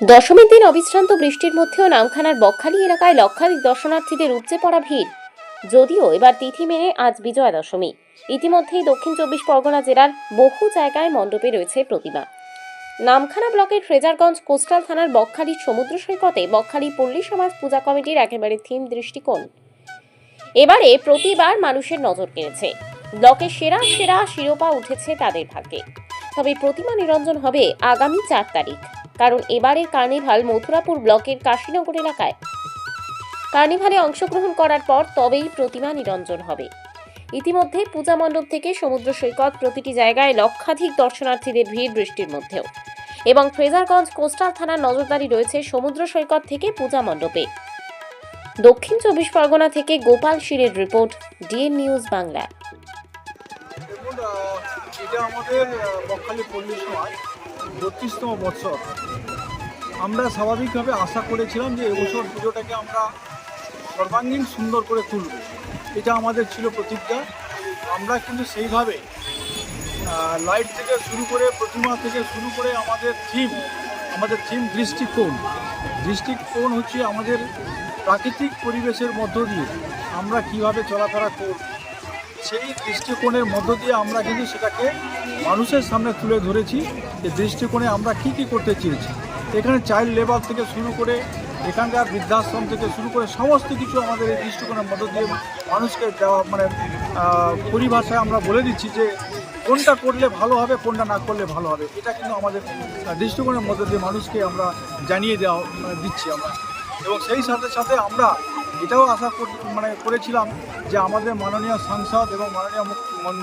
দশমীর দিন অবিশ্রান্ত বৃষ্টির মধ্যেও নামখানার বকখালি এলাকায় লক্ষাধিক দর্শনার্থীদের উপচে পড়া ভিড়। যদিও এবার তিথি মেনে আজ বিজয়া দশমী ইতিমধ্যেই দক্ষিণ চব্বিশ পরগনা জেলার বহু জায়গায় মণ্ডপে রয়েছে প্রতিমা। নামখানা ব্লকের ফ্রেজারগঞ্জ কোস্টাল থানার বকখালির সমুদ্র সৈকতে বকখালি পল্লী সমাজ পূজা কমিটির একেবারে থিম দৃষ্টিকোণ। এবারে প্রতিবার মানুষের নজর কেড়েছে। ব্লকের সেরা সেরা শিরোপা উঠেছে তাদের ভাগ্যে। তবে প্রতিমা নিরঞ্জন হবে আগামী চার তারিখ। কারণ এবারের কার্নিভাল মথুরাপুর ব্লকের কাশীনগর এলাকায়। কার্নিভালে অংশগ্রহণ করার পর তবেই প্রতিমা নিরঞ্জন হবে। ইতিমধ্যে পূজা মণ্ডপ থেকে সমুদ্র সৈকত প্রতিটি জায়গায় লক্ষাধিক দর্শনার্থীদের ভিড় বৃষ্টির মধ্যেও। এবং ফ্রেজারগঞ্জ কোস্টাল থানার নজরদারি রয়েছে সমুদ্র সৈকত থেকে পূজা মণ্ডপে। দক্ষিণ চব্বিশ পরগনা থেকে গোপাল শিরের রিপোর্ট, ডিএন নিউজ বাংলা। এটা আমাদের বকখালি পল্লী সমাজ, বত্রিশতম বৎসর। আমরা স্বাভাবিকভাবে আশা করেছিলাম যে এবছর পুজোটাকে আমরা সর্বাঙ্গীন সুন্দর করে তুলব। এটা আমাদের ছিল প্রতিজ্ঞা। আমরা কিন্তু সেইভাবে লাইট থেকে শুরু করে প্রতিমা থেকে শুরু করে আমাদের থিম আমাদের থিম দৃষ্টিকোণ। দৃষ্টিকোণ হচ্ছে আমাদের প্রাকৃতিক পরিবেশের মধ্য দিয়ে আমরা কীভাবে চলাফেরা করব সেই দৃষ্টিকোণের মধ্য দিয়ে আমরা কিন্তু সেটাকে মানুষের সামনে তুলে ধরেছি যে দৃষ্টিকোণে আমরা কি কি করতে চেয়েছি। এখানে চাইল্ড লেবার থেকে শুরু করে এখানকার বৃদ্ধাশ্রম থেকে শুরু করে সমস্ত কিছু আমাদের এই দৃষ্টিকোণের মধ্য দিয়ে মানুষকে দেওয়া মানে পরিভাষায় আমরা বলে দিচ্ছি যে কোনটা করলে ভালো হবে, কোনটা না করলে ভালো হবে। এটা কিন্তু আমাদের দৃষ্টিকোণের মধ্য দিয়ে মানুষকে আমরা জানিয়ে দেওয়া মানে দিচ্ছি আমরা। এবং সেই সাথে সাথে আমরা এটাও আশা মানে করেছিলাম যে আমাদের মাননীয় সাংসদ এবং মাননীয়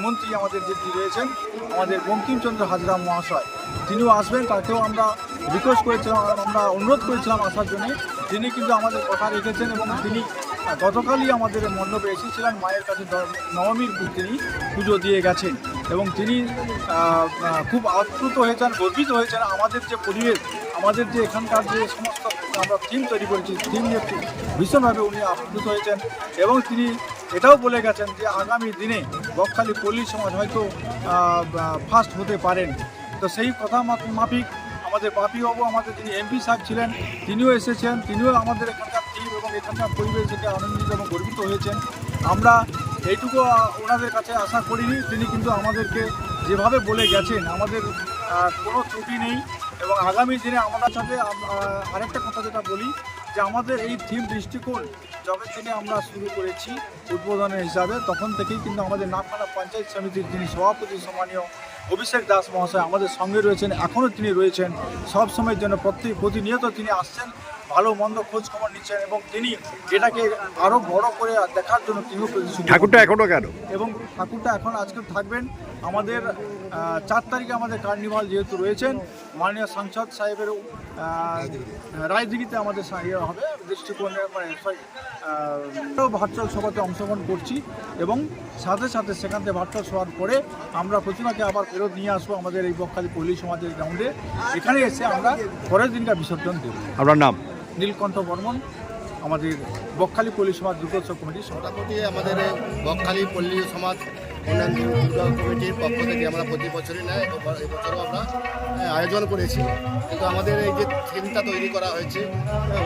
মন্ত্রী আমাদের যেটি রয়েছেন, আমাদের বঙ্কিমচন্দ্র হাজরা মহাশয়, তিনিও আসবেন, তাকেও আমরা রিকোয়েস্ট করেছিলাম আমরা অনুরোধ করেছিলাম আসার জন্য, তিনি কিন্তু আমাদের কথা রেখেছেন এবং তিনি গতকালই আমাদের মণ্ডপে এসেছিলেন, মায়ের কাছে নবমীর তিনি পুজো দিয়ে গেছেন এবং তিনি খুব আপ্লুত হয়েছেন, গর্বিত হয়েছেন, আমাদের যে পরিবেশ, আমাদের যে এখানকার যে সমস্ত আমরা থিম তৈরি করেছি থিম নিয়ে ভীষণভাবে উনি আপ্লুত হয়েছেন এবং তিনি এটাও বলে গেছেন যে আগামী দিনে বকখালি পল্লী সমাজ হয়তো ফার্স্ট হতে পারেন। তো সেই কথা মাফিক আমাদের বাপিবাবু, আমাদের যিনি এমপি সাহেব ছিলেন, তিনিও এসেছেন, তিনিও আমাদের এখানকার থিম এবং এখানকার পরিবেশ থেকে আনন্দিত এবং গর্বিত হয়েছেন। আমরা এইটুকু ওনাদের কাছে আশা করিনি, তিনি কিন্তু আমাদেরকে যেভাবে বলে গেছেন, আমাদের কোনো ত্রুটি নেই। এবং আগামী দিনে আমাদের সাথে আরেকটা কথা যেটা বলি যে আমাদের এই থিম দৃষ্টিকোণ যবে থেকে আমরা শুরু করেছি উদ্বোধনের হিসাবে তখন থেকেই কিন্তু আমাদের নামখানা পঞ্চায়েত সমিতির যিনি সভাপতি সম্মানীয় অভিষেক দাস মহাশয় আমাদের সঙ্গে রয়েছেন এখনও তিনি রয়েছেন। সব সময়ের জন্য প্রত্যেক প্রতিনিয়ত তিনি আসছেন ভালো মন্দ খোঁজ খবর নিচ্ছেন এবং তিনি এটাকে আরও বড় করে দেখার জন্য তিনিও ঠাকুরটা এখনও কেন? এবং ঠাকুরটা এখন আজকে থাকবেন আমাদের চার তারিখে আমাদের কার্নিভাল যেহেতু রয়েছেন মাননীয় সাংসদ সাহেবের রায়দিঘিতে আমাদের ইয়ে হবে দৃষ্টিকোণে মানে সরি ভার্চুয়াল সভাতে অংশগ্রহণ করছি এবং সাথে সাথে সেখান থেকে ভার্চুয়াল সভার পরে আমরা প্রতিমাকে আবার ফেরত নিয়ে আসব আমাদের এই বকখালি পল্লী সমাজের গ্রাউন্ডে এখানে এসে আমরা পরের দিনকার বিসর্জন দেব। আপনার নাম? নীলকণ্ঠ বর্মন আমাদের বকখালি পল্লী সমাজ দুর্গোৎসব কমিটির সভাপতি। আমাদের এই বকখালি পল্লী সমাজ উন্নয়ন দুর্গা কমিটির পক্ষ থেকে আমরা প্রতি বছরই নেয় এবছরও আমরা আয়োজন করেছি। কিন্তু আমাদের এই যে থিমটা তৈরি করা হয়েছে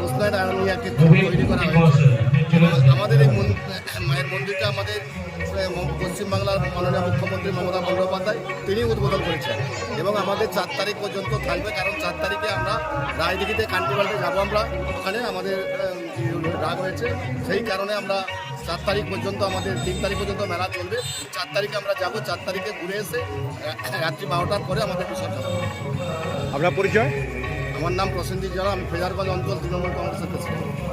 উসনায়ন নিয়ে একটি তৈরি করা হয়েছে, আমাদের এই মায়ের মন্দিরটা আমাদের পশ্চিমবাংলার মাননীয় মুখ্যমন্ত্রী মমতা বন্দ্যোপাধ্যায় তিনি উদ্বোধন করেছেন। এবং আমাদের চার তারিখ পর্যন্ত থাকবে, কারণ চার তারিখে আমরা রায়দিঘিতে কান্ট্রিবাল্টে যাব আমরা। ওখানে আমাদের রাগ হয়েছে। সেই কারণে আমরা চার তারিখ পর্যন্ত আমাদের তিন তারিখ পর্যন্ত মেলা চলবে। চার তারিখে আমরা যাব চার তারিখে ঘুরে এসে রাত্রি বারোটার পরে আমাদের বিসর্জন। আপনার পরিচয়? আমার নাম প্রসেনজিৎ জানা আমি ফেজারগঞ্জ অঞ্চল তৃণমূল কংগ্রেসের প্রেসিডেন্ট।